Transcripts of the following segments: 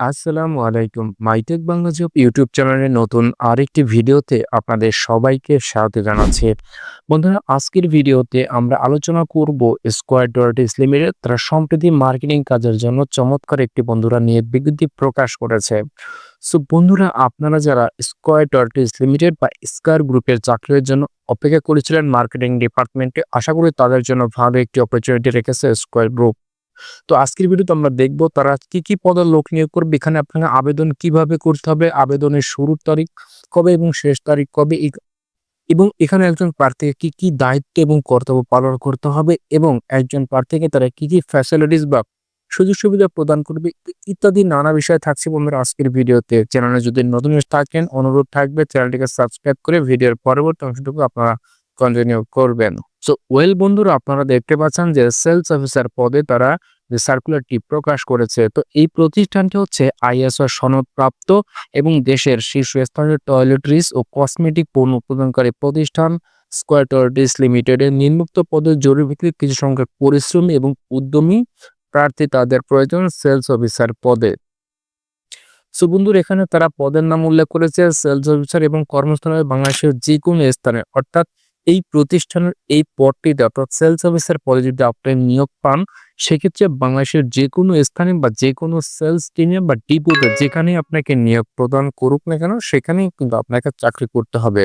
আসসালামু আলাইকুম। MyTech Bangla job YouTube চ্যানেলের নতুন আরেকটি ভিডিওতে আপনাদের সবাইকে স্বাগত জানাচ্ছি। বন্ধুরা, আজকের ভিডিওতে আমরা আলোচনা করব স্কোয়ার ডোয়ার্টিস লিমিটেড তারা সম্প্রতি মার্কেটিং কাজের জন্য চমৎকার একটি বন্ধুরা নিয়ে বিজ্ঞপ্তি প্রকাশ করেছে। সো, বন্ধুরা, আপনারা যারা স্কোয়ার ডোয়ার্টিস লিমিটেড বা স্কোয়ার গ্রুপের চাকরির জন্য অপেক্ষা করেছিলেন মার্কেটিং ডিপার্টমেন্টে, আশা করি তাদের জন্য ভালো একটি অপরচুনিটি রেখেছে স্কোয়ার গ্রুপ তো আজকের ভিডিওতে আমরা দেখব তারা কি কি পদে লোক নিয়োগ করবে, এখানে আপনাকে আবেদন কীভাবে করতে হবে, আবেদনের শুরুর তারিখ কবে এবং শেষ তারিখ কবে এবং এখানে একজন প্রার্থীকে কি কি দায়িত্ব এবং কর্তব্য পালন করতে হবে এবং একজন প্রার্থীকে তারা কি কি ফ্যাসিলিটিস বা সুযোগ সুবিধা প্রদান করবে ইত্যাদি নানা বিষয় থাকছে বন্ধুরা আজকের ভিডিওতে। চ্যানেলে যদি নতুন থাকেন, অনুরোধ থাকবে চ্যানেলটিকে সাবস্ক্রাইব করে ভিডিওর পরবর্তী অংশটুকু আপনারা কন্টিনিউ করবেন। সো ওয়েল বন্ধুরা আপনারা দেখতে পাচ্ছেন যে সেলস অফিসার পদে তারা যে সার্কুলারটি প্রকাশ করেছে, তো এই প্রতিষ্ঠানটি হচ্ছে আইএসও সনদপ্রাপ্ত এবং দেশের শীর্ষস্থানীয় টয়লেটরিজ ও কসমেটিক পণ্য উৎপাদনকারী প্রতিষ্ঠান স্কোয়ার টয়লেটরিজ লিমিটেডের নিম্নোক্ত পদে জরুরি কিছু সংখ্যক পরিশ্রমী এবং উদ্যমী প্রার্থী তাদের প্রয়োজন সেলস অফিসার পদে। সো বন্ধুর, এখানে তারা পদের নাম উল্লেখ করেছে সেলস অফিসার এবং কর্মস্থলে বাংলাদেশের যে কোনো স্থানে, অর্থাৎ এই প্রতিষ্ঠানের এই পদটিতে অর্থাৎ সেলস অফিসার পদে যদি আপনি নিয়োগ পান, সেক্ষেত্রে বাংলাদেশের যে কোনো স্থানে বা যে কোনো সেলস টিমে বা ডিপোতে যেখানে আপনাকে নিয়োগ প্রদান করুক না কেন, সেখানেই কিন্তু আপনাকে চাকরি করতে হবে।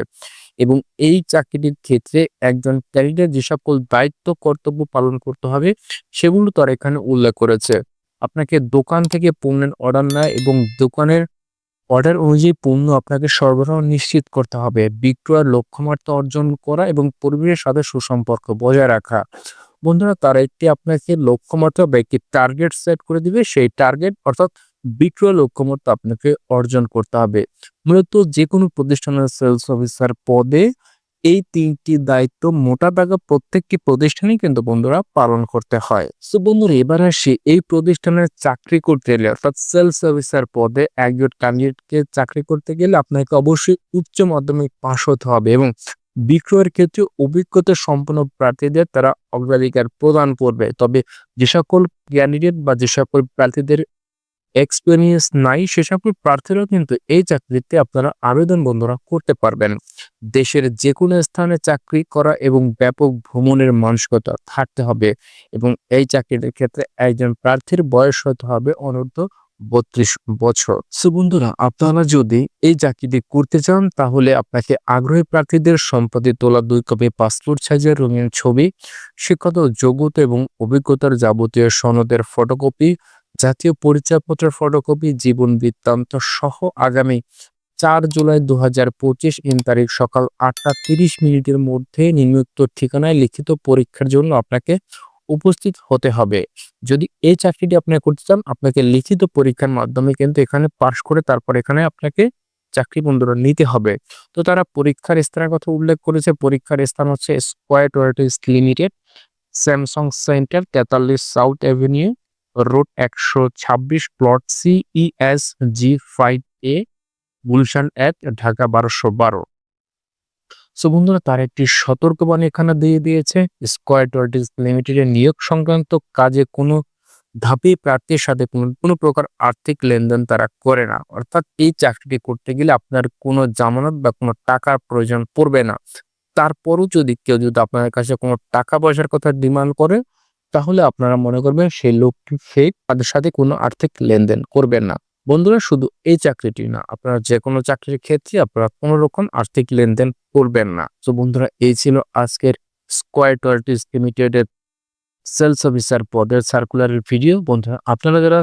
এবং এই চাকরিটির ক্ষেত্রে একজন ক্যারিডার যে সকল দায়িত্ব, কর্তব্য পালন করতে হবে, সেগুলো তার এখানে উল্লেখ করেছে। আপনাকে দোকান থেকে পণ্যের অর্ডার নেয় এবং দোকানের অর্ডার অনুযায়ী পণ্য আপনাকে সরবরাহ নিশ্চিত করতে হবে। বিক্রয়ের লক্ষ্যমাত্রা অর্জন করা এবং পরিবেশের সাথে সুসম্পর্ক বজায় রাখা। বন্ধুরা, তারা একটি আপনাকে লক্ষ্যমাত্রা বা একটি টার্গেট সেট করে দিবে। সেই টার্গেট অর্থাৎ বিক্রয় লক্ষ্যমাত্রা আপনাকে অর্জন করতে হবে। মূলত যে কোনো প্রতিষ্ঠানের সেলস অফিসার পদে এই তিনটি দায়িত্ব মোটা দাগে প্রত্যেকটি প্রতিষ্ঠানে কিন্তু বন্ধুরা পালন করতে হয়। তো বন্ধুরা, এবার আসি এই প্রতিষ্ঠানের চাকরি করতে গেলে, অর্থাৎ সেলস অফিসার পদে একজন ক্যান্ডিডেটকে চাকরি করতে গেলে আপনাকে অবশ্যই উচ্চ মাধ্যমিক পাশ হতে হবে এবং বিক্রয়ের ক্ষেত্রে অভিজ্ঞতা সম্পন্ন প্রার্থীদের তারা অগ্রাধিকার প্রদান করবে। তবে যে সকল ক্যান্ডিডেট বা যে সকল প্রার্থীদের এক্সপিরিয়েন্স নাই সে সকল প্রার্থীরাও কিন্তু এই চাকরিতে আপনারা আবেদন বন্ধুরা করতে পারবেন। দেশের যে কোনো স্থানে চাকরি করা এবং ব্যাপক ভ্রমণের মানসিকতা থাকতে হবে এবং এই চাকরিটির ক্ষেত্রে একজন প্রার্থীর বয়স হতে হবে অনূর্ধ্ব বত্রিশ বছর। সো বন্ধুরা, আপনারা যদি এই চাকরিটি করতে চান, তাহলে আপনাকে আগ্রহী প্রার্থীদের সম্পত্তি তোলা দুই কপি পাসপোর্ট সাইজের রঙিন ছবি শিক্ষত যোগ্যতা এবং অভিজ্ঞতার যাবতীয় সনদের ফটোকপি জাতীয় পরিচয়পত্রের ফটোকপি জীবন বৃত্তান্ত সহ আগামী চার জুলাই দু হাজার পঁচিশ ইন তারিখ সকাল আটটা তিরিশ মিনিটের মধ্যে নিম্নোক্ত ঠিকানায় লিখিত পরীক্ষার জন্য আপনাকে উপস্থিত হতে হবে। যদি এই চাকরিটি আপনি করতে চান, আপনাকে লিখিত পরীক্ষার মাধ্যমে কিন্তু এখানে পাশ করে তারপর এখানে আপনাকে চাকরি বন্ধুরা নিতে হবে। তো তারা পরীক্ষার স্থানের কথা উল্লেখ করেছে, পরীক্ষার স্থান হচ্ছে স্কোয়ার টোয়েটিস লিমিটেড স্যামসাং সেন্টার তেতাল্লিশ সাউথ অ্যাভিনিউ রোড একশো ছাব্বিশ plot C E S G five A Gulshan এক, ঢাকা বারোশো বারো। সো বন্ধুরা, তার একটি সতর্কবাণী এখানে দিয়ে দিয়েছে স্কোয়ার টোয়েন্টিস লিমিটেডের নিয়োগ সংক্রান্ত কাজে কোনো ধাপে প্রার্থীর সাথে কোনো কোনো প্রকার আর্থিক লেনদেন তারা করে না। অর্থাৎ এই চাকরিটি করতে গেলে আপনার কোনো জামানত বা কোনো টাকার প্রয়োজন পড়বে না। তারপরও যদি কেউ যদি আপনার কাছে কোনো টাকা পয়সার কথা ডিমান্ড করে তাহলে আপনারা মনে করবেন সেই লোকটি ফেক তাদের সাথে কোনো আর্থিক লেনদেন করবেন না। বন্ধুরা, শুধু এই চাকরিটি না, আপনারা যে কোনো চাকরির ক্ষেত্রে আপনারা কোনো রকম আর্থিক লেনদেন করবেন না। তো বন্ধুরা, এই ছিল আজকের স্কোয়ার টোয়ার্টিস লিমিটেডের সেলস অফিসার পদের সার্কুলারের ভিডিও বন্ধুরা, আপনারা যারা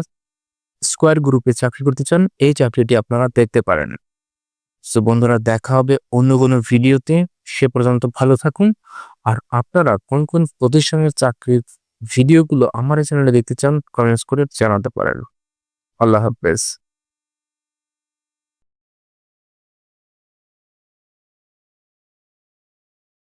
স্কোয়ার গ্রুপে চাকরি করতে চান, এই চাকরিটি আপনারা দেখতে পারেন। তো বন্ধুরা, দেখা হবে অন্য কোনো ভিডিওতে সে পর্যন্ত ভালো থাকুন। আর আপনারা কোন কোন প্রতিষ্ঠানের চাকরির ভিডিওগুলো আমার চ্যানেলে দেখতে চান কমেন্টস করে জানাতে পারেন। আল্লাহ হাফেজ।